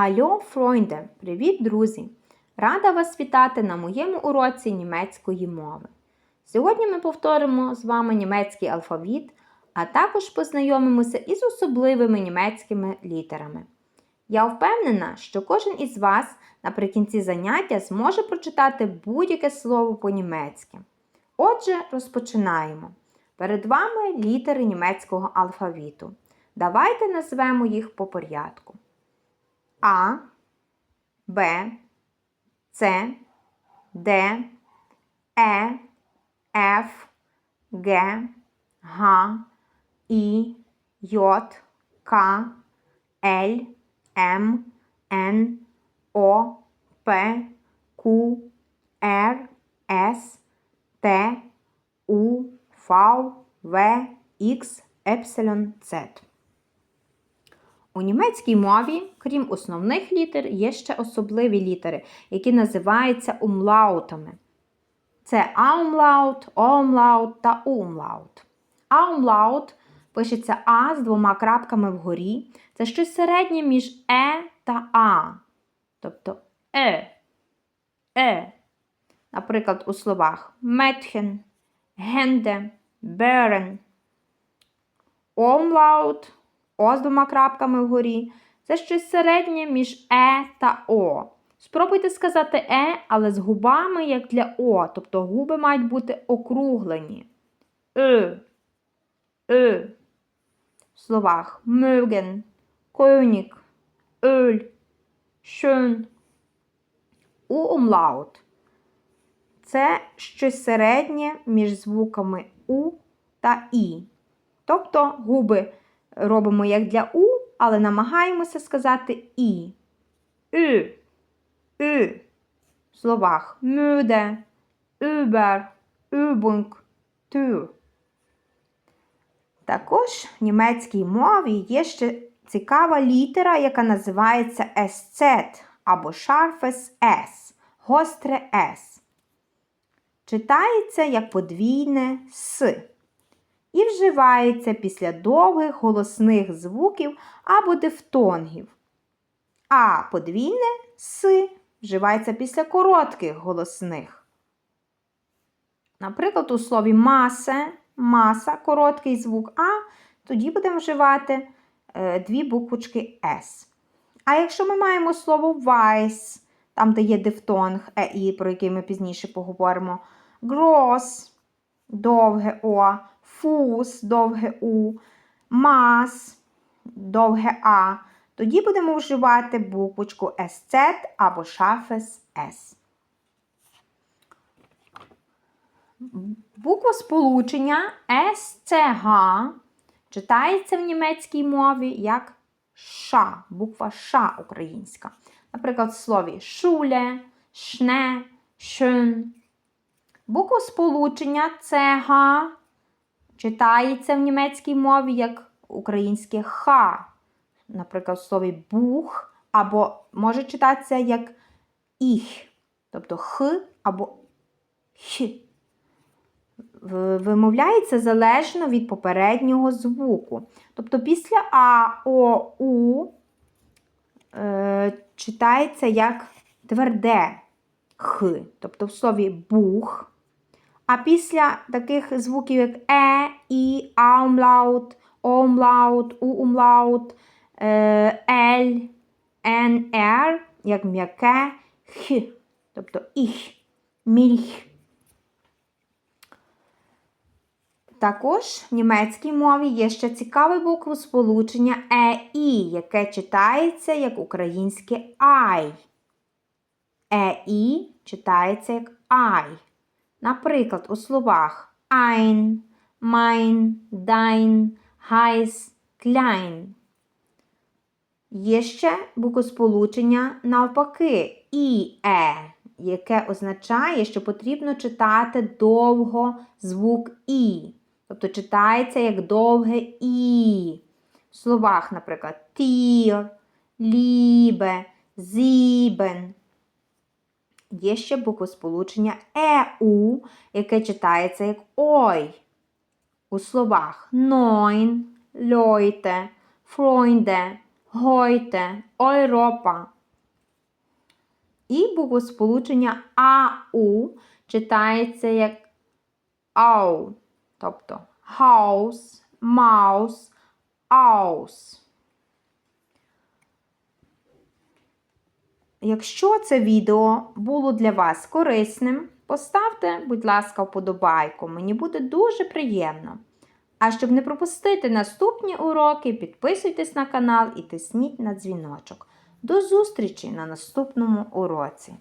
Гальо, Фройнде! Привіт, друзі! Рада вас вітати на моєму уроці німецької мови. Сьогодні ми повторимо з вами німецький алфавіт, а також познайомимося із особливими німецькими літерами. Я впевнена, що кожен із вас наприкінці заняття зможе прочитати будь-яке слово по-німецьки. Отже, розпочинаємо. Перед вами літери німецького алфавіту. Давайте назвемо їх по порядку. А, Б, С, Д, Е, Ф, Г, Г, І, J, К, Л, М, Н, О, П, Q, Р, С, Т, У, В, В, Х, Епсилон, Z. У німецькій мові, крім основних літер, є ще особливі літери, які називаються умлаутами. Це аумлаут, оумлаут та умлаут. Аумлаут пишеться А з двома крапками вгорі. Це щось середнє між Е та А. Тобто Е. Е. Наприклад, у словах Mädchen, Hände, Bären. Омлаут О з двома крапками вгорі. Це щось середнє між Е та О. Спробуйте сказати Е, але з губами, як для О, тобто губи мають бути округлені. Е. Е. В словах mögen, König, Öl, schön. У умлаут. Це щось середнє між звуками У та І. Тобто губи робимо як для У, але намагаємося сказати І. Ü, Ü. В словах müde, über, Übung, Tür. Також в німецькій мові є ще цікава літера, яка називається SZ або шарфес S, гостре S. Читається як подвійне С і вживається після довгих голосних звуків або дифтонгів. А подвійне С вживається після коротких голосних. Наприклад, у слові масе, маса короткий звук А, тоді будемо вживати е, дві буквочки С. А якщо ми маємо слово weiß, там, де є дифтонг ЕІ, про який ми пізніше поговоримо, gross, довге О, фус, довге У, мас, довге А, тоді будемо вживати буквочку SZ або шафес С. Буква сполучення SCH читається в німецькій мові як ша, буква Ш українська. Наприклад, в слові шуле, шне, шун. Буква сполучення ЦГ читається в німецькій мові як українське ха. Наприклад, в слові бух, або може читатися як іх, тобто х або х. Вимовляється залежно від попереднього звуку. Тобто після А, О, У е, читається як тверде х, тобто в слові бух. А після таких звуків, як Е, І, аумлаут, омлаут, уумлаут, е, Л, Н, Р, як м'яке х, тобто їх, мільх. Також в німецькій мові є ще цікаве букву сполучення ЕІ, яке читається як українське ай. ЕІ читається як ай. Наприклад, у словах ein, mein, dein, heiß, klein. Є ще буквосполучення навпаки і е, яке означає, що потрібно читати довго звук І. Тобто читається як довге І. В словах, наприклад, тір, лібе, зібен. Є ще буквосполучення ЕУ, яке читається як ой. У словах neun, Leute, Freunde, Гойте, Ойропа. І буквосполучення АУ читається як ау, тобто house, mouse, aus. Якщо це відео було для вас корисним, поставте, будь ласка, вподобайку. Мені буде дуже приємно. А щоб не пропустити наступні уроки, підписуйтесь на канал і тисніть на дзвіночок. До зустрічі на наступному уроці!